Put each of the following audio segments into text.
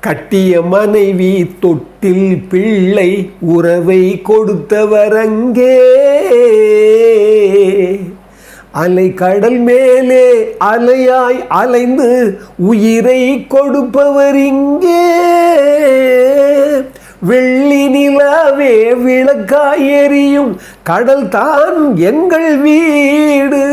கட்டிய மனைவி தொட்டில் பிள்ளை உறவை கொடுத்தவரங்கே அலை கடல் மேலே அலையாய் அலைந்து உயிரை கொடுப்பவர் இங்கே. வெள்ளி நிலாவே விளக்காய் எரியும் கடல் தான் எங்கள் வீடு.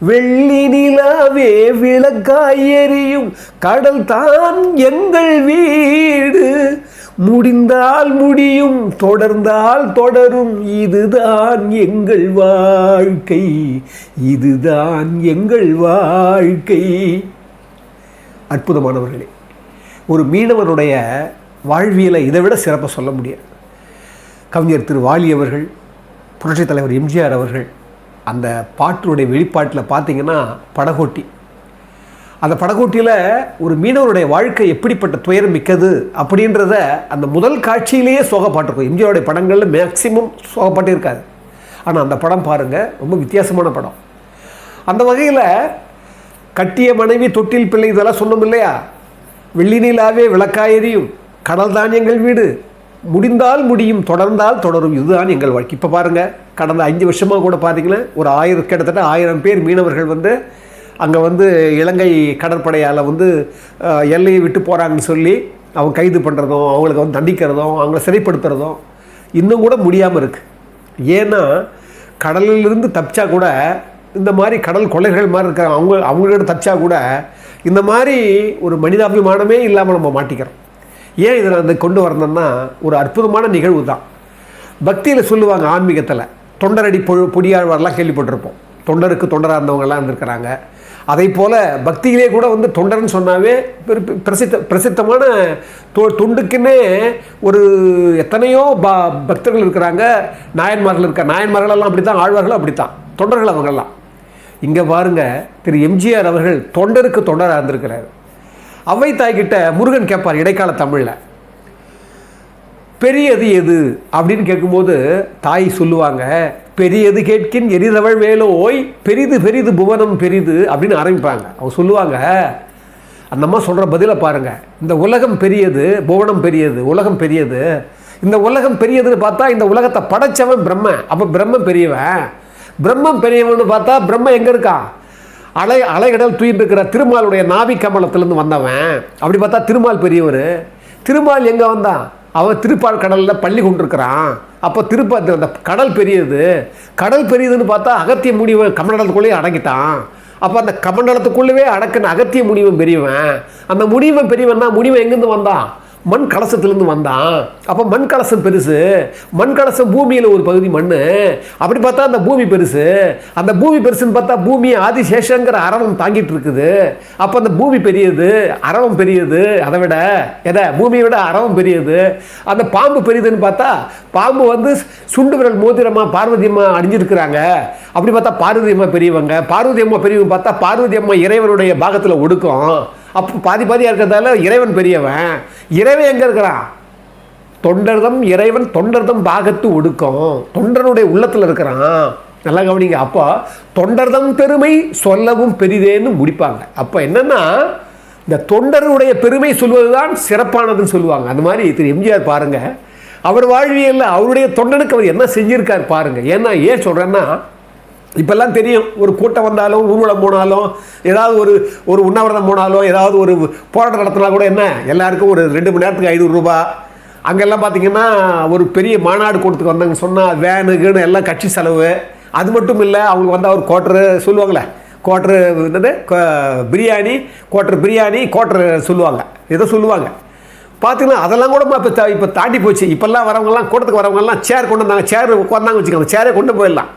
வெள்ளி நிலாவே விளக்காய் எரியும். கடல் தான் எங்கள் வீடு. முடிந்தால் முடியும் தொடர்ந்தால் தொடரும். இதுதான் எங்கள் வாழ்க்கை. இதுதான் எங்கள் வாழ்க்கை. அற்புதமானவர்களே ஒரு மீனவனுடைய வாழ்வியலை இதை விட சிறப்பாக சொல்ல முடியாது. கவிஞர் திரு வாலி அவர்கள் புரட்சித் தலைவர் எம்ஜிஆர் அவர்கள் அந்த பாட்டினுடைய வெளிப்பாட்டில் பார்த்தீங்கன்னா படகோட்டி. அந்த படகோட்டியில் ஒரு மீனவருடைய வாழ்க்கை எப்படிப்பட்ட துயரம் மிக்கது அப்படின்றத அந்த முதல் காட்சியிலேயே சோகப்பாட்டிருக்கும். எம்ஜிஆருடைய படங்களில் மேக்சிமம் சோகப்பாட்டே இருக்காது ஆனால் அந்த படம் பாருங்கள் ரொம்ப வித்தியாசமான படம். அந்த வகையில் கட்டிய மனைவி தொட்டில் பிள்ளை இதெல்லாம் சொன்னோம் இல்லையா? வெள்ளி நிலாவே விளக்காயெறியும் கடல் தானியங்கள் வீடு. முடிந்தால் முடியும் தொடர்ந்தால் தொடரும். இதுதான் எங்கள் வாழ்க்கை. இப்போ பாருங்கள் கடந்த அஞ்சு வருஷமாக கூட பார்த்தீங்கன்னா ஒரு ஆயிரம் கிட்டத்தட்ட ஆயிரம் பேர் மீனவர்கள் வந்து அங்கே வந்து இலங்கை கடற்படையால் வந்து எல்லையை விட்டு போகிறாங்கன்னு சொல்லி அவங்க கைது பண்ணுறதும் அவங்களுக்கு வந்து தண்டிக்கிறதும் அவங்கள சிறைப்படுத்துறதும் இன்னும் கூட முடியாமல் இருக்குது ஏன்னா கடலிலிருந்து தப்பிச்சா கூட இந்த மாதிரி கடல் கொள்ளைகள் மாதிரி இருக்கிற அவங்க அவங்களோட தப்பிச்சா கூட இந்த மாதிரி ஒரு மனிதாபிமானமே இல்லாமல் நம்ம மாட்டிக்கிறோம். ஏன் இதில் வந்து கொண்டு வரணும்னா ஒரு அற்புதமான நிகழ்வு தான். பக்தியில் சொல்லுவாங்க ஆன்மீகத்தில் தொண்டரடி பொ பொடியாழ்வார்லாம் கேள்விப்பட்டிருப்போம். தொண்டருக்கு தொண்டராக இருந்தவங்கலாம் இருந்திருக்கிறாங்க. அதே போல் பக்தியிலே கூட வந்து தொண்டர்னு சொன்னாவே பிரசித்த பிரசித்தமான தொ தொண்டுக்குன்னே ஒரு எத்தனையோ ப பக்தர்கள் இருக்கிறாங்க. நாயன்மார்கள் இருக்க நாயன்மார்களெல்லாம் அப்படி தான் ஆழ்வார்களும் அப்படி தான் தொண்டர்கள் அவங்கெல்லாம். இங்கே பாருங்கள் திரு எம்ஜிஆர் அவர்கள் தொண்டருக்கு தொண்டராக இருந்திருக்கிறார். அவை தாய்கிட்ட முருகன் கேட்பார் இடைக்கால தமிழில். பெரியது எது? அப்படின்னு கேட்கும்போது தாய் சொல்லுவாங்க பெரியது கேட்கின் எரிதவள் வேலோய் பெரிது பெரிது புவனம் பெரிது அப்படின்னு ஆரம்பிப்பாங்க. அவங்க சொல்லுவாங்க அந்த அம்மா சொல்கிற பதிலை பாருங்க. இந்த உலகம் பெரியது புவனம் பெரியது உலகம் பெரியது. இந்த உலகம் பெரியதுன்னு பார்த்தா இந்த உலகத்தை படைச்சவன் பிரம்ம அப்போ பிரம்ம பெரியவன். பிரம்மம் பெரியவன்னு பார்த்தா பிரம்ம எங்கே இருக்கான்? அலை அலைகடல் தூயிட்டு இருக்கிற திருமாலுடைய நாவி கமலத்திலேருந்து வந்தவன். அப்படி பார்த்தா திருமால் பெரியவர். திருமால் எங்கே வந்தான்? அவன் திருப்பால் கடலில் பள்ளி கொண்டிருக்கிறான். அப்போ திருப்ப அந்த கடல் பெரியது. கடல் பெரியதுன்னு பார்த்தா அகத்திய முடிவன் கமண்டலத்துக்குள்ளேயே அடங்கிட்டான். அப்போ அந்த கமண்டலத்துக்குள்ளவே அடக்குன்னு அகத்திய முடிவன் பெரியவன். அந்த முடிவன் பெரியவன்னா தான் முடிவன் எங்கேருந்து வந்தான்? மண் கலசத்துலேருந்து வந்தான் அப்போ மண் கலசம் பெருசு மண் கலசம் பூமியில் ஒரு பகுதி மண் அப்படி பார்த்தா அந்த பூமி பெருசு. அந்த பூமி பெருசுன்னு பார்த்தா பூமி ஆதிசேஷங்கிற அரவம் தாங்கிட்டு இருக்குது. அப்போ அந்த பூமி பெரியது அரவம் பெரியது. அதை விட எதை? பூமியை விட அரவம் பெரியது. அந்த பாம்பு பெரியதுன்னு பார்த்தா பாம்பு வந்து சுண்டு விரல் மோதிரமாக பார்வதி அம்மா அணிஞ்சிருக்கிறாங்க. அப்படி பார்த்தா பார்வதி அம்மா பெரியவங்க. பார்வதி அம்மா பெரியவங்க பார்த்தா பார்வதி அம்மா இறைவனுடைய பாகத்தில் ஒடுக்கும். அப்போ பாதி பாதியாக இருக்கிறதால இறைவன் பெரியவன். இறைவன் எங்கே இருக்கிறான்? தொண்டர்தம் இறைவன் தொண்டர்தம் பாகத்து ஒடுக்கம். தொண்டனுடைய உள்ளத்தில் இருக்கிறான். நல்லா கவனிங்க. அப்போ தொண்டர்தம் பெருமை சொல்லவும் பெரிதேன்னு முடிப்பாங்க. அப்போ என்னன்னா இந்த தொண்டருடைய பெருமை சொல்வதுதான் சிறப்பானதுன்னு சொல்லுவாங்க. அந்த மாதிரி திரு எம்ஜிஆர் பாருங்கள் அவர் வாழ்வியல்ல அவருடைய தொண்டனுக்கு அவர் என்ன செஞ்சுருக்கார் பாருங்கள் ஏன்னா ஏன் சொல்கிறேன்னா இப்போல்லாம் தெரியும் ஒரு கூட்டம் வந்தாலும் ஊர்வலம் போனாலும் ஏதாவது ஒரு ஒரு உண்ணாவிரதம் போனாலும் ஏதாவது ஒரு போராட்டம் நடத்தினா கூட என்ன? எல்லாருக்கும் ஒரு ரெண்டு மணி நேரத்துக்கு ஐநூறுரூபா அங்கெல்லாம் பார்த்தீங்கன்னா ஒரு பெரிய மாநாடு கூட்டத்துக்கு வந்தாங்க. சொன்னால் வேனு கீனு எல்லாம் கட்சி செலவு. அது மட்டும் இல்லை அவங்களுக்கு வந்தால் ஒரு குவார்ட்ரு சொல்லுவாங்களே குவார்ட்ரு என்னது? பிரியாணி குவார்ட்ரு பிரியாணி குவார்ட்ரு சொல்லுவாங்க. ஏதோ சொல்லுவாங்க. பார்த்தீங்கன்னா அதெல்லாம் கூட இப்போ இப்போ தாண்டி போச்சு. இப்போல்லாம் வரவங்கலாம் கூட்டத்துக்கு வரவங்கலாம் சேர் கொண்டு வந்தாங்க. சேர் உட்காந்தாங்க வச்சுக்கோங்க. சேரே கொண்டு போயிடலாம்.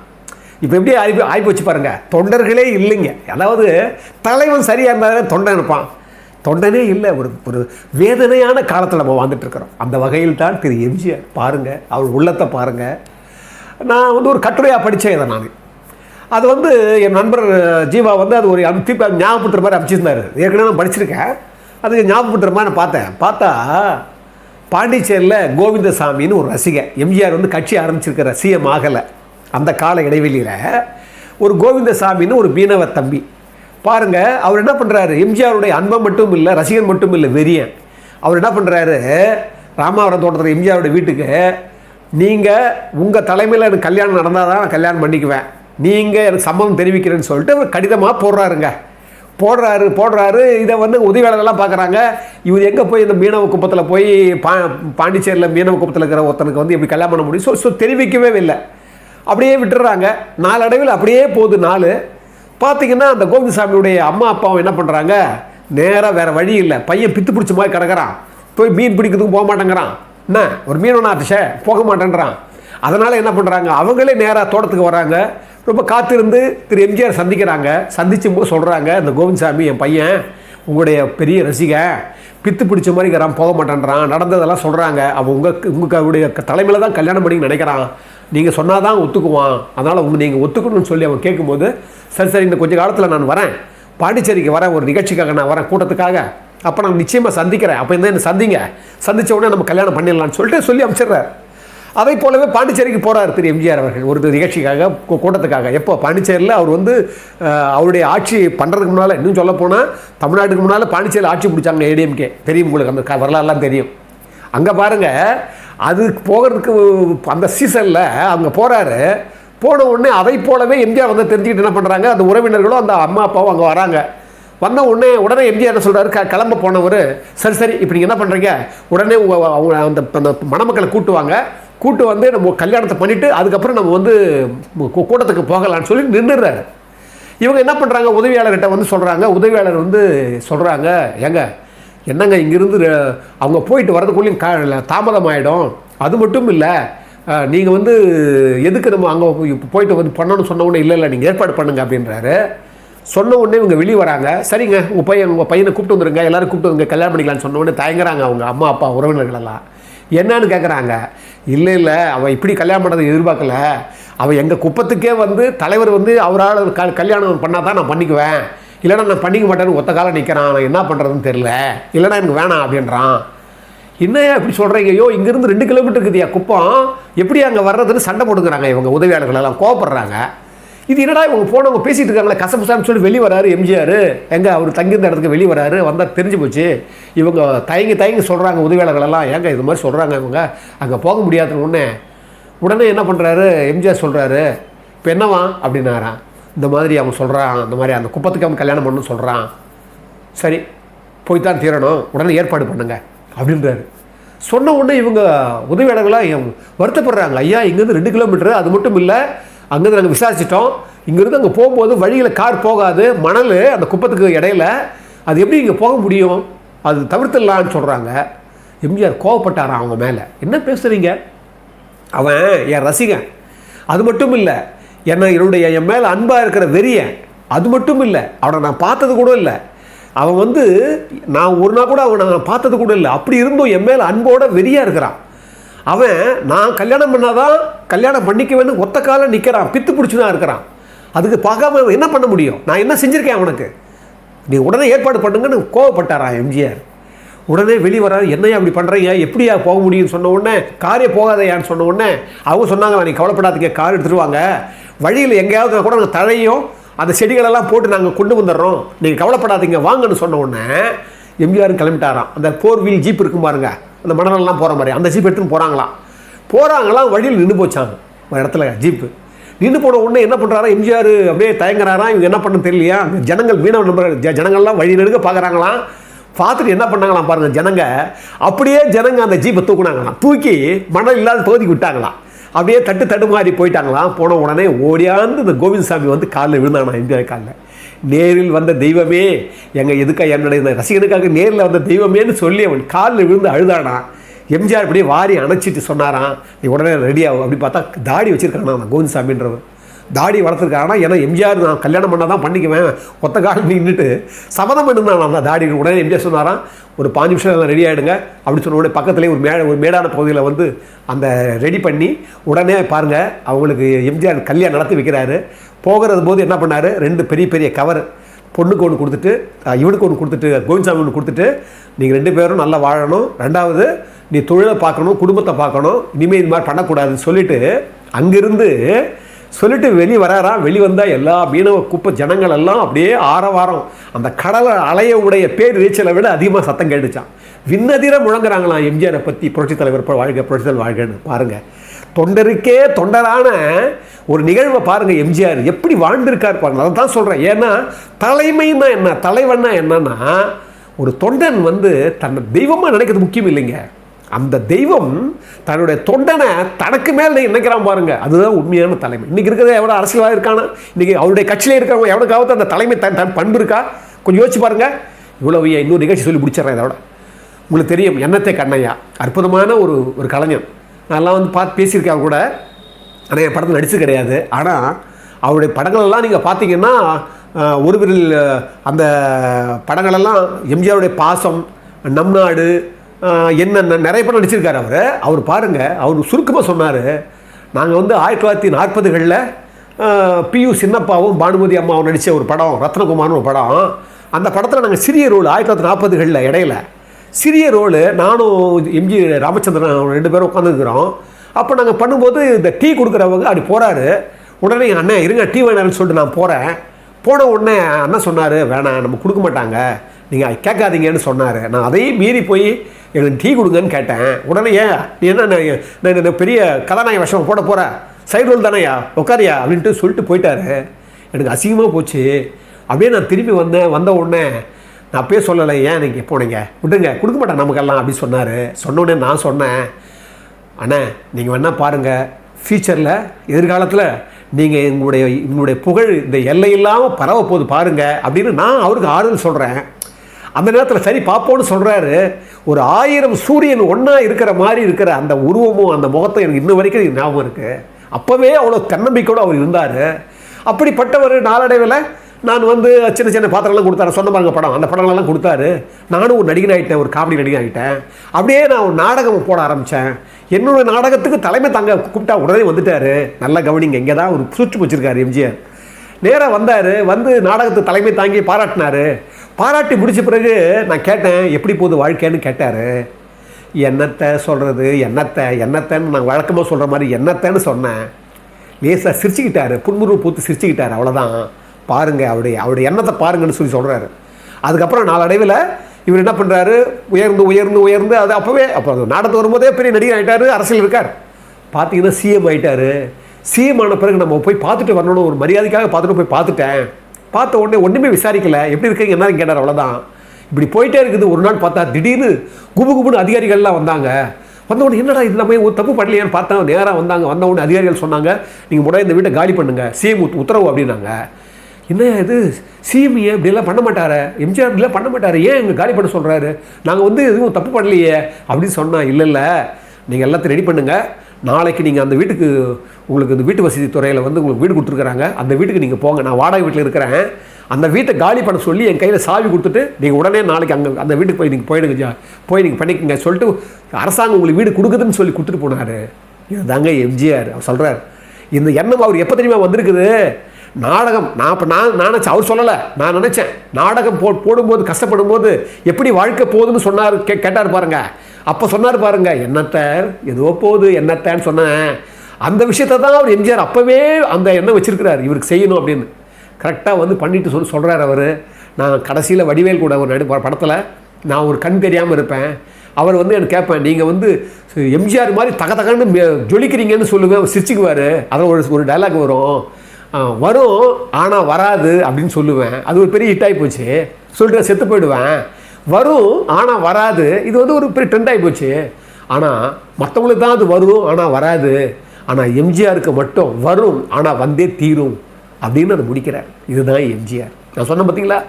இப்போ எப்படி ஆகி ஆகி போச்சு பாருங்கள் தொண்டர்களே இல்லைங்க. அதாவது தலைவன் சரியாக இருந்தால் தொண்டன் இருப்பான். தொண்டனே இல்லை. ஒரு ஒரு வேதனையான காலத்தில் நம்ம வாழ்ந்துட்டுருக்குறோம் அந்த வகையில் தான் திரு எம்ஜிஆர் பாருங்கள் அவர் உள்ளத்தை பாருங்கள் நான் வந்து ஒரு கட்டுரையாக படித்தேன் இதை நான். அது வந்து என் நண்பர் ஜீவா வந்து அது ஒரு திருப்பி அது ஞாபகப்படுத்துற மாதிரி அமைச்சிருந்தார். ஏற்கனவே நான் படிச்சிருக்கேன். அதுக்கு ஞாபகப்படுத்துற மாதிரி நான் பார்த்தேன். பார்த்தா பாண்டிச்சேரியில் கோவிந்தசாமின்னு ஒரு ரசிகை எம்ஜிஆர் வந்து கட்சி ஆரம்பிச்சிருக்கிற சிஎம் ஆகலை. அந்த கால இடைவெளியில் ஒரு கோவிந்தசாமின்னு ஒரு மீனவ தம்பி. பாருங்கள் அவர் என்ன பண்ணுறாரு எம்ஜிஆருடைய அன்பை மட்டும் இல்லை ரசிகன் மட்டும் இல்லை வெறியன். அவர் என்ன பண்ணுறாரு ராமாவரம் தோட்டத்தில் எம்ஜிஆரோட வீட்டுக்கு நீங்கள் உங்கள் தலைமையில் எனக்கு கல்யாணம் நடந்தால் தான் நான் கல்யாணம் பண்ணிக்குவேன். நீங்கள் எனக்கு சம்மதம் தெரிவிக்கிறேன்னு சொல்லிட்டு அவர் கடிதமாக போடுறாருங்க. போடுறாரு போடுறாரு. இதை வந்து உதவியாளர்கள்லாம் பார்க்குறாங்க இவர் எங்கே போய் இந்த மீனவ குப்பத்தில் போய் பா பாண்டிச்சேரியில் மீனவ குப்பத்தில் இருக்கிற ஒருத்தனுக்கு வந்து எப்படி கல்யாணம் பண்ண முடியும்? ஸோ ஸோ தெரிவிக்கவே இல்லை. அப்படியே விட்டுறாங்க. நாளடைவில் அப்படியே போகுது நாலு பார்த்தீங்கன்னா அந்த கோவிந்தசாமியுடைய அம்மா அப்பாவும் என்ன பண்ணுறாங்க நேராக வேறு வழி இல்லை. பையன் பித்து பிடிச்ச மாதிரி கிடக்கிறான். போய் மீன் பிடிக்கிறதுக்கு போக மாட்டேங்கிறான். என்ன? ஒரு மீனவனா ஆட்டுச்சே? போக மாட்டேன்றான். அதனால் என்ன பண்ணுறாங்க அவங்களே நேராக தோட்டத்துக்கு வராங்க. ரொம்ப காத்திருந்து திரு எம்ஜிஆர் சந்திக்கிறாங்க. சந்திச்சும் போது சொல்கிறாங்க இந்த கோவிந்தசாமி என் பையன் உங்களுடைய பெரிய ரசிக. பித்து பிடிச்ச மாதிரி இருக்கிறான் போக மாட்டேன்றான். நடந்ததெல்லாம் சொல்கிறாங்க அவன் உங்கள் உங்களுடைய தலைமையில் தான் கல்யாணம் பண்ணி நினைக்கிறான். நீங்கள் சொன்னால் தான் ஒத்துக்குவான். அதனால் உங்கள் நீங்கள் ஒத்துக்கணும்னு சொல்லி அவன் கேட்கும்போது சரி சரி இந்த கொஞ்ச காலத்தில் நான் வரேன். பாண்டிச்சேரிக்கு வரேன் ஒரு நிகழ்ச்சிக்காக நான் வரேன் கூட்டத்துக்காக. அப்போ நான் நிச்சயமாக சந்திக்கிறேன். அப்போ என்ன சந்திங்க. சந்திச்ச உடனே நம்ம கல்யாணம் பண்ணிடலாம்னு சொல்லிட்டு சொல்லி அமைச்சிடுறார் அதை போலவே பாண்டிச்சேரிக்கு போகிறார் திரு எம்ஜிஆர் அவர்கள் ஒரு நிகழ்ச்சிக்காக கூட்டத்துக்காக. எப்போ? பாண்டிச்சேரியில் அவர் வந்து அவருடைய ஆட்சி பண்ணுறதுக்கு முன்னால் இன்னும் சொல்ல போனால் தமிழ்நாட்டுக்கு முன்னால் பாண்டிச்சேரியில் ஆட்சி பிடிச்சாங்க ஏடிஎம்கே. தெரியும் உங்களுக்கு அந்த வரலாறுலாம் தெரியும். அங்கே பாருங்கள் அது போகிறதுக்கு அந்த சீசனில் அங்கே போகிறாரு போன உடனே அதை போலவே எம்ஜிஆர் வந்து தெரிஞ்சுக்கிட்டு என்ன பண்ணுறாங்க அந்த உறவினர்களும் அந்த அம்மா அப்பாவும் அங்கே வராங்க. வந்த உடனே உடனே எம்ஜிஆர் என்ன சொல்கிறாரு க கிளம்ப போனவர் சரி சரி இப்போ நீங்கள் என்ன பண்ணுறீங்க உடனே அவங்க அந்த அந்த மணமக்களை கூட்டுவாங்க. கூட்டு வந்து நம்ம கல்யாணத்தை பண்ணிவிட்டு அதுக்கப்புறம் நம்ம வந்து கூட்டத்துக்கு போகலான்னு சொல்லி நின்றுடுறாரு இவங்க என்ன பண்ணுறாங்க உதவியாளர்கிட்ட வந்து சொல்கிறாங்க உதவியாளர் வந்து சொல்கிறாங்க ஏங்க என்னங்க இங்கேருந்து அவங்க போயிட்டு வரதுக்குள்ளேயும் கா தாமதம் ஆகிடும் அது மட்டும் இல்லை நீங்கள் வந்து எதுக்கு நம்ம அங்கே போயிட்டு வந்து பண்ணணும்னு சொன்ன உடனே இல்லை இல்லை நீங்கள் ஏற்பாடு பண்ணுங்க அப்படின்றாரு. சொன்ன உடனே இவங்க வெளியே வராங்க. சரிங்க உங்கள் பையன் உங்கள் பையனை கூப்பிட்டு வந்துருங்க எல்லாரும் கூப்பிட்டு வந்து கல்யாணம் பண்ணிக்கலாம்னு சொன்ன உடனே தயங்குறாங்க அவங்க அம்மா அப்பா உறவினர்கள் எல்லாம் என்னன்னு கேட்குறாங்க இல்லை இல்லை அவன் இப்படி கல்யாணம் பண்ணதை எதிர்பார்க்கல. அவன் எங்கள் குப்பத்துக்கே வந்து தலைவர் வந்து அவரால் க கல்யாணம் பண்ணால் தான் நான் பண்ணிக்குவேன். இல்லைன்னா நான் பண்ணிக்க மாட்டேன்னு ஒத்த காலம் நிற்கிறான் நான் என்ன பண்ணுறதுன்னு தெரில இல்லைன்னா எனக்கு வேணாம் அப்படின்றான். என்னையா இப்படி சொல்கிறீங்க ஐயோ இங்கேருந்து ரெண்டு கிலோமீட்டர் இருக்குதுயா குப்பம்? எப்படி அங்கே வர்றதுன்னு சண்டை போட்டுக்கிறாங்க இவங்க உதவியாளர்கள் எல்லாம். கோவப்படுறாங்க. இது என்னடா இவங்க போனவங்க பேசிகிட்டு இருக்காங்களே கசப்புசான்னு சொல்லி வெளியே வராரு எம்ஜிஆர். எங்கே அவர் தங்கியிருந்த இடத்துக்கு வெளியே வராரு. வந்தால் தெரிஞ்சு போச்சு. இவங்க தயங்கி தயங்கி சொல்கிறாங்க உதவியாளர்கள் எல்லாம். ஏங்க இது மாதிரி சொல்கிறாங்க இவங்க? அங்கே போக முடியாதுன்னு உடனே உடனே என்ன பண்ணுறாரு எம்ஜிஆர் சொல்கிறாரு இப்போ என்னவா? அப்படின்னாரான் இந்த மாதிரி அவன் சொல்கிறான் அந்த மாதிரி அந்த குப்பத்துக்கு அவன் கல்யாணம் பண்ணணும் சொல்கிறான் சரி போய் தான் தீரணும் உடனே ஏற்பாடு பண்ணுங்க அப்படின்றாரு. சொன்ன உடனே இவங்க உதவியாளர்களாக வருத்தப்படுறாங்க. ஐயா இங்கேருந்து ரெண்டு கிலோமீட்டர் அது மட்டும் இல்லை அங்கேருந்து நாங்கள் விசாரிச்சிட்டோம். இங்கேருந்து அங்கே போகும்போது வழியில் கார் போகாது மணல் அந்த குப்பத்துக்கு இடையில அது எப்படி இங்கே போக முடியும்? அது தவிர்த்துடலான்னு சொல்கிறாங்க எம்ஜிஆர் கோவப்பட்டாரான் அவங்க மேலே. என்ன பேசுகிறீங்க அவன் என் ரசிகன். அது மட்டும் இல்லை என்ன என்னுடைய என் மேலே அன்பாக இருக்கிற வெறியன் அது மட்டும் இல்லை அவனை நான் பார்த்தது கூட இல்லை. அவன் வந்து நான் ஒரு நாள் கூட அவனை நான் பார்த்தது கூட இல்லை. அப்படி இருந்தும் என் மேலே அன்போட வெறியாக இருக்கிறான். அவன் நான் கல்யாணம் பண்ணாதான் கல்யாணம் பண்ணிக்கவேன்னு ஒத்த காலம் நிற்கிறான் பித்து பிடிச்சி தான் இருக்கிறான். அதுக்கு பார்க்காம அவன் என்ன பண்ண முடியும்? நான் என்ன செஞ்சுருக்கேன் அவனுக்கு? நீ உடனே ஏற்பாடு பண்ணுங்கன்னு கோவப்பட்டாரான் எம்ஜிஆர்? உடனே வெளியே வர என்னையா அப்படி பண்ணுறீங்க எப்படியா போக முடியும்னு சொன்ன உடனே காரே போகாதையான்னு சொன்ன உடனே அவங்க சொன்னாங்களா நீ கவலைப்படாதீங்க கார் எடுத்துட்டு வாங்க வழியில் எங்கேயாவது கூட நாங்கள் தழையும் அந்த செடிகளெல்லாம் போட்டு நாங்கள் கொண்டு வந்துடுறோம். நீங்கள் கவலைப்படாதீங்க வாங்கன்னு சொன்ன உடனே எம்ஜிஆர் கிளம்பிட்டாராம். அந்த ஃபோர் வீல் ஜீப் இருக்கும் பாருங்க அந்த மணலெல்லாம் போகிற மாதிரி அந்த ஜீப் எடுத்துன்னு போகிறாங்களாம் போகிறாங்களாம் வழியில் நின்று போச்சாங்க ஒரு இடத்துல ஜீப்பு நின்று போன உடனே என்ன பண்ணுறாரா எம்ஜிஆர் அப்படியே தயங்குறாராம் இவங்க என்ன பண்ண தெரியலையா? ஜனங்கள் மீனவ நம்பர் ஜனங்கள்லாம் வழி நெடுக்க பார்க்குறாங்களாம் பார்த்துட்டு என்ன பண்ணாங்களாம் பாருங்க ஜனங்க. அப்படியே ஜனங்க அந்த ஜீப்பை தூக்குனாங்களாம். தூக்கி மணல் இல்லாத பகுதிக்கு விட்டாங்களாம். அப்படியே தட்டு தடுமாறி போயிட்டாங்களாம். போன உடனே ஓடியாந்து இந்த கோவிந்தசாமி வந்து காலில் விழுந்தானா இந்தியா காலில். நேரில் வந்த தெய்வமே எங்கள் எதுக்காக என்னுடைய இந்த ரசிகனுக்காக நேரில் வந்த தெய்வமேன்னு சொல்லி அவன் காலில் விழுந்து அழுதானா? எம்ஜிஆர் அப்படியே வாரி அணைச்சிட்டு சொன்னாராம். நீ உடனே ரெடியாகும் அப்படி பார்த்தா தாடி வச்சிருக்கானா அந்த கோவிந்தசாமின்றவர். தாடி வளர்த்துருக்கானா ஏன்னா எம்ஜிஆர் நான் கல்யாணம் பண்ணால் தான் பண்ணிக்குவேன். ஒத்த காலம் நின்றுட்டு சபதம் பண்ணிருந்தான் நான் தாடி. உடனே எம்ஜிஆர் சொன்னாராம் ஒரு பாஞ்சு நிமிஷம் ரெடி ஆகிடுங்க அப்படி சொன்ன உடனே பக்கத்துலேயே ஒரு மே ஒரு மேடான பகுதியில் வந்து அந்த ரெடி பண்ணி உடனே பாருங்கள் அவங்களுக்கு எம்ஜிஆர் கல்யாணம் நடத்தி வைக்கிறாரு. போகிறது போது என்ன பண்ணார்? ரெண்டு பெரிய பெரிய கவர் பொண்ணுக்கு ஒன்று கொடுத்துட்டு இவனுக்கு ஒன்று கொடுத்துட்டு கோவிந்தசாமி ஒன்று கொடுத்துட்டு நீங்கள் ரெண்டு பேரும் நல்லா வாழணும். ரெண்டாவது நீ தொழிலை பார்க்கணும் குடும்பத்தை பார்க்கணும். இனிமேல் இது மாதிரி பண்ணக்கூடாதுன்னு சொல்லிட்டு அங்கேருந்து சொல்லிட்டு வெளி வராராம் வெளி வந்தால் எல்லா மீனவ குப்பை ஜனங்கள் எல்லாம் அப்படியே ஆரவாரம். அந்த கடலை அலைய உடைய பேர் நீச்சலை விட அதிகமாக சத்தம் கேட்டுச்சான் விண்ணதிர முழங்குறாங்களாம் எம்ஜிஆரை பற்றி புரட்சித் தலைவர் வாழ்க புரட்சித்தல் வாழ்கன்னு? பாருங்கள் தொண்டருக்கே தொண்டரான ஒரு நிகழ்வை பாருங்க எம்ஜிஆர். எப்படி வாழ்ந்திருக்கார் பாருங்க. அதை தான் சொல்கிறேன் ஏன்னா தலைமைன்னா என்ன? தலைவன்னா என்னன்னா ஒரு தொண்டன் வந்து தன்னை தெய்வமாக நினைக்கிறது முக்கியம் இல்லைங்க. அந்த தெய்வம் தன்னுடைய தொண்டனை தனக்கு மேல் நினைக்கிறான் பாருங்க. அதுதான் உண்மையான தலைமை. இன்னைக்கு இருக்கிறது எவ்வளோ அரசியலாக இருக்கானா? இன்னைக்கு அவருடைய கட்சியில் இருக்கிறவங்க எவ்வளோக்காவது அந்த தலைமை தன் தன் பண்பு இருக்கா? கொஞ்சம் யோசிச்சு பாருங்க. இவ்வளோ இன்னொரு நிகழ்ச்சி சொல்லி முடிச்சிடுறேன் இதோட. உங்களுக்கு தெரியும் எண்ணத்தை கண்ணையா? அற்புதமான ஒரு ஒரு கலைஞன். நான்லாம் வந்து பார்த்து பேசியிருக்கேன் கூட. ஆனால் என் படத்தில் நடிச்சு கிடையாது. ஆனால் அவருடைய படங்களெல்லாம் நீங்கள் பார்த்தீங்கன்னா ஒருவரில் ஒரு விரல் அந்த படங்களெல்லாம் எம்ஜிஆருடைய பாசம் நம் நாடு என்ன என்னென்ன நிறைய படம் நடிச்சிருக்காரு அவர். அவர் பாருங்கள் அவர் சுருக்கமாக சொன்னார். நாங்கள் வந்து ஆயிரத்தி தொள்ளாயிரத்தி நாற்பதுகளில் பியு சின்னப்பாவும் பானுமதி அம்மாவும் நடித்த ஒரு படம் ரத்னகுமார்னு ஒரு படம். அந்த படத்தில் நாங்கள் சிறிய ரோல் ஆயிரத்தி தொள்ளாயிரத்தி நாற்பதுகளில் இடையில. சிறிய ரோலு நானும் எம்ஜி ராமச்சந்திரன் அவங்க ரெண்டு பேரும் உட்காந்துருக்குறோம் அப்போ நாங்கள் பண்ணும்போது இந்த டீ கொடுக்குறவங்க அப்படி போகிறாரு உடனே எங்கள் அண்ணன் இருங்க டீ வேணாம்னு சொல்லிட்டு நான் போகிறேன் போன உடனே அண்ணன் சொன்னார் வேணாம் நம்ம கொடுக்க மாட்டாங்க. நீங்கள் கேட்காதீங்கன்னு சொன்னார். நான் அதையும் மீறி போய் எனக்கு டீ கொடுங்கன்னு கேட்டேன். உடனே ஏன்? நீ என்ன நான் நான் என்ன பெரிய கதாநாயக விஷம் போட போகிற சைடு ரோல் தானேயா? உட்காரியா? அப்படின்ட்டு சொல்லிட்டு போயிட்டாரு. எனக்கு அசிங்கமாக போச்சு. அப்படியே நான் திரும்பி வந்தேன். வந்த உடனே நான் அப்பயே சொல்லலை ஏன் நீங்கள் போனீங்க? விட்டுங்க கொடுக்க மாட்டேன் நமக்கெல்லாம் அப்படின்னு சொன்னார். சொன்ன உடனே நான் சொன்னேன் அண்ணா நீங்கள் வேணால் பாருங்கள் ஃப்யூச்சரில் எதிர்காலத்தில் நீங்கள் எங்களுடைய எங்களுடைய புகழ் இந்த எல்லை இல்லாமல் பரவ போது பாருங்கள் அப்படின்னு நான் அவருக்கு ஆறுதல் சொல்கிறேன் அந்த நேரத்தில் சரி பார்ப்போன்னு சொல்கிறாரு ஒரு ஆயிரம் சூரியன் ஒன்றா இருக்கிற மாதிரி இருக்கிற அந்த உருவமும் அந்த முகத்தை எனக்கு இன்ன வரைக்கும் எனக்கு ஞாபகம் இருக்குது அப்போவே அவ்வளோ தன்னம்பிக்கையோடு அவர் இருந்தார். அப்படிப்பட்டவர் நாளடைவில் நான் வந்து சின்ன சின்ன பாத்திரம்லாம் கொடுத்தாரு. சொன்ன பாருங்க படம். அந்த படங்கள்லாம் கொடுத்தாரு. நானும் ஒரு நடிகன் ஆகிட்டேன் ஒரு காமெடி நடிகன் ஆகிட்டேன் அப்படியே நான் ஒரு நாடகம் போட ஆரம்பித்தேன் என்னோட நாடகத்துக்கு தலைமை தாங்க கூப்பிட்டா உடனே வந்துட்டார். நல்லா கவனிங்க இங்கே தான் ஒரு சுவிட்ச் வச்சுருக்காரு எம்ஜிஆர். நேராக வந்தார். வந்து நாடகத்துக்கு தலைமை தாங்கி பாராட்டினாரு. பாராட்டி முடிச்ச பிறகு நான் கேட்டேன் எப்படி போகுது வாழ்க்கைன்னு? கேட்டார். என்னத்தை சொல்கிறது என்னத்தை? என்னத்தைன்னு நான் வழக்கமாக சொல்கிற மாதிரி என்னத்தைன்னு சொன்னேன். லேசாக சிரிச்சுக்கிட்டாரு. புன்முருவு பூத்து சிரிச்சுக்கிட்டார். அவ்வளோதான் பாருங்கள் அவருடைய அவருடைய எண்ணத்தை பாருங்கன்னு சொல்லி சொல்கிறாரு அதுக்கப்புறம் நாளடைவில் இவர் என்ன பண்ணுறாரு உயர்ந்து உயர்ந்து உயர்ந்து அது அப்போவே அப்போ அது நாடகத்து வரும்போதே பெரிய நடிகர் ஆகிட்டாரு அரசியல் இருக்கார். பார்த்தீங்கன்னா சிஎம் ஆகிட்டாரு சிஎம் ஆன பிறகு நம்ம போய் பார்த்துட்டு வரணும்னு ஒரு மரியாதைக்காக பார்த்துட்டு போய் பார்த்துட்டேன். பார்த்த உடனே ஒன்றுமே விசாரிக்கல. எப்படி இருக்கீங்க என்ன கேட்டார் அவ்வளோதான் இப்படி போயிட்டே இருக்குது. ஒரு நாள் பார்த்தா திடீர்னு குபு குபுன்னு அதிகாரிகள்லாம் வந்தாங்க. வந்த உடனே என்னடா இது நம்ம ஒரு தப்பு பண்ணலையான்னு பார்த்தா நேராக வந்தாங்க. வந்த உடனே அதிகாரிகள் சொன்னாங்க நீங்கள் உடனே இந்த வீட்டை காலி பண்ணுங்க. சிஎம் உத்தரவு அப்படின்னாங்க. என்ன இது? சிஎம் ஏன் இப்படியெல்லாம் பண்ண மாட்டார்? எம்ஜிஆர் இப்படிலாம் பண்ண மாட்டார்? ஏன் எங்கள் காலி பண்ண சொல்கிறாரு நாங்கள் வந்து எதுவும் தப்பு பண்ணலையே அப்படின்னு சொன்னால் இல்லை இல்லை. நீங்கள் எல்லாத்தையும் ரெடி பண்ணுங்கள் நாளைக்கு நீங்கள் அந்த வீட்டுக்கு உங்களுக்கு இந்த வீட்டு வசதி துறையில் வந்து உங்களுக்கு வீடு கொடுத்துருக்குறாங்க. அந்த வீட்டுக்கு நீங்கள் போங்க. நான் வாடகை வீட்டில் இருக்கிறேன். அந்த வீட்டை காலி பண்ண சொல்லி என் கையில் சாவி கொடுத்துட்டு நீங்கள் உடனே நாளைக்கு அங்கே அந்த வீட்டுக்கு போய் நீங்கள் போயிடுங்க ஜா போய் நீங்கள் பண்ணிக்கங்க சொல்லிட்டு அரசாங்கம் உங்களுக்கு வீடு கொடுக்குதுன்னு சொல்லி கொடுத்துட்டு போனார். இதுதாங்க எம்ஜிஆர். அவர் சொல்கிறார் இந்த எண்ணம் அவர் எப்போ தெரியுமா வந்திருக்குது? நாடகம் நான் இப்போ நான் நான் நினச்சேன் அவர் சொல்லலை. நான் நினச்சேன். நாடகம் போ போடும்போது கஷ்டப்படும் போது எப்படி வாழ்க்கை போகுதுன்னு சொன்னார் கே கேட்டார் பாருங்கள் அப்போ சொன்னார் பாருங்க என்னத்தை ஏதோ போகுது என்னத்தான்னு சொன்னேன். அந்த விஷயத்தை தான் அவர் எம்ஜிஆர் அப்போவே அந்த எண்ணம் வச்சுருக்கிறார் இவருக்கு செய்யணும் அப்படின்னு. கரெக்டாக வந்து பண்ணிட்டு சொல்லி சொல்கிறார் அவர். நான் கடைசியில் வடிவேல் கூட ஒரு நடு படத்தில் நான் ஒரு கண் தெரியாமல் இருப்பேன். அவர் வந்து எனக்கு கேட்பேன் நீங்கள் வந்து எம்ஜிஆர் மாதிரி தக தகன்னு ஜொலிக்கிறீங்கன்னு சொல்லுவேன் அவர் சிரிச்சுக்குவார். அதில் ஒரு ஒரு டைலாக் வரும். வரும் ஆனால் வராது அப்படின்னு சொல்லுவேன். அது ஒரு பெரிய ஹிட் ஆகி போச்சு. சொல்லிட்டு செத்து போயிடுவேன். வரும் ஆனால் வராது. இது வந்து ஒரு பெரிய ட்ரெண்ட் ஆகி போச்சு ஆனால் மற்றவங்களுக்கு தான் அது வரும் ஆனால் வராது. ஆனால் எம்ஜிஆருக்கு மட்டும் வரும் ஆனால் வந்தே தீரும் அப்படின்னு அதை முடிக்கிறார். இதுதான் எம்ஜிஆர். நான் சொன்னேன் பார்த்தீங்களா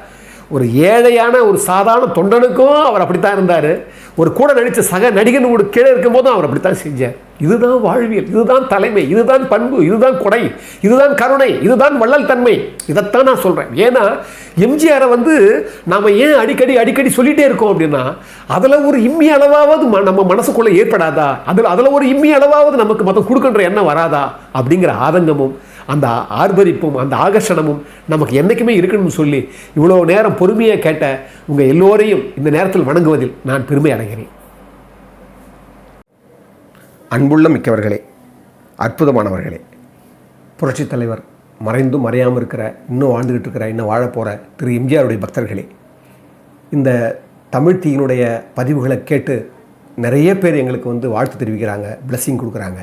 ஒரு ஏழையான ஒரு சாதாரண தொண்டனுக்கும் அவர் அப்படித்தான் இருந்தார். ஒரு கூட நடித்த சக நடிகன் ஒரு கீழே இருக்கும்போதும் அவர் அப்படித்தான் செஞ்சார். இதுதான் வாழ்வியல் இதுதான் தலைமை இதுதான் பண்பு இதுதான் கொடை இதுதான் கருணை இதுதான் வள்ளல் தன்மை. இதைத்தான் நான் சொல்கிறேன் ஏன்னா எம்ஜிஆரை வந்து நாம் ஏன் அடிக்கடி அடிக்கடி சொல்லிகிட்டே இருக்கோம் அப்படின்னா அதில் ஒரு இம்மி அளவாவது ம- நம்ம மனசுக்குள்ளே ஏற்படாதா? அதில் அதில் ஒரு இம்மி அளவாவது நமக்கு மொத்தம் கொடுக்குன்ற எண்ணம் வராதா? அப்படிங்கிற ஆதங்கமும் அந்த ஆர்ப்பரிப்பும் அந்த ஆகர்ஷணமும் நமக்கு என்றைக்குமே இருக்கணும்னு சொல்லி இவ்வளோ நேரம் பொறுமையாக கேட்ட உங்கள் எல்லோரையும் இந்த நேரத்தில் வணங்குவதில் நான் பெருமை அடைகிறேன். அன்புள்ள மிக்கவர்களே அற்புதமானவர்களே புரட்சித் தலைவர் மறைந்தும் மறையாமல் இருக்கிற இன்னும் வாழ்ந்துக்கிட்டு இருக்கிற இன்னும் வாழப் போகிற திரு எம்ஜிஆருடைய பக்தர்களே இந்த தமிழ் தீயினுடைய பதிவுகளை கேட்டு நிறைய பேர் எங்களுக்கு வந்து வாழ்த்து தெரிவிக்கிறாங்க பிளஸ்ஸிங் கொடுக்குறாங்க.